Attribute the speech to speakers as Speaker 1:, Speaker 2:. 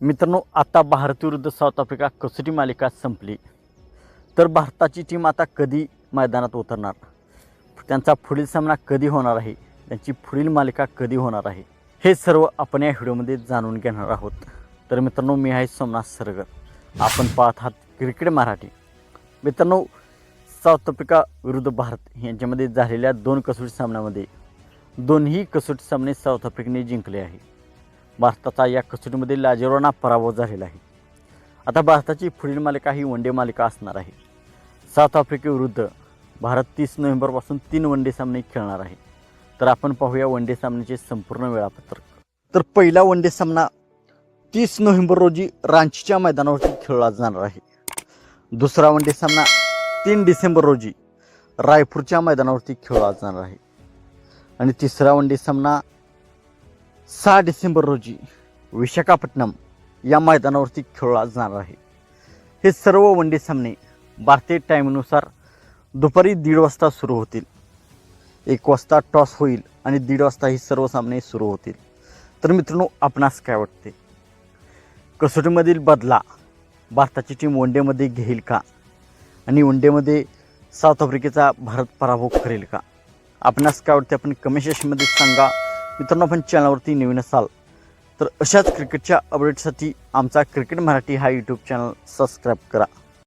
Speaker 1: मित्रांनो आता भारतविरुद्ध south Africa कसोटी मालिका संपली. तर भारताची टीम आता कधी मैदानात उतरणार? त्यांचा पुढील सामना कधी होणार आहे? त्यांची पुढील मालिका कधी होणार आहे? हे सर्व आपण या व्हिडिओमध्ये जाणून घेणार आहोत. तर मित्रांनो मी आहे सोमनाथ सरगर आपण पाहत आहात क्रिकेट मराठी. मित्रांनो साऊथ आफ्रिका विरुद्ध भारत यांच्यामध्ये झालेल्या दोन कसोटी सामन्यामध्ये दोन्ही कसोटी सामने साऊथ आफ्रिकेने जिंकले आहे भारताचा या कसोटीमध्ये लाजेरोना पराभव झालेला आहे. आता भारताची पुढील मालिका ही वन डे मालिका असणार आहे. साऊथ आफ्रिकेविरुद्ध भारत तीस नोव्हेंबरपासून तीन वन डे सामने खेळणार आहे. तर आपण पाहूया वन डे सामन्याचे संपूर्ण वेळापत्रक. तर पहिला वन डे सामना तीस नोव्हेंबर रोजी रांचीच्या मैदानावरती खेळला जाणार आहे. दुसरा वन डे सामना तीन डिसेंबर रोजी रायपूरच्या मैदानावरती खेळला जाणार आहे. आणि तिसरा वन डे सामना सहा डिसेंबर रोजी विशाखापट्टणम या मैदानावरती खेळला जाणार आहे. हे सर्व वन डे सामने भारतीय टाईमनुसार दुपारी दीड वाजता सुरू होतील. एक वाजता टॉस होईल आणि दीड वाजता ही सर्व सामने सुरू होतील. तर मित्रांनो आपणास काय वाटते? कसोटीमधील बदला भारताची टीम वन डेमध्ये घेईल का? आणि वन डेमध्ये साऊथ आफ्रिकेचा भारत पराभव करेल का? आपणास काय वाटते? आपण कमेंट सेक्शनमध्ये सांगा. मित्रांनो आपण चॅनलवरती नवीन असाल तर अशाच क्रिकेटच्या अपडेटसाठी आमचा क्रिकेट मराठी हा यूट्यूब चॅनल सबस्क्राईब करा.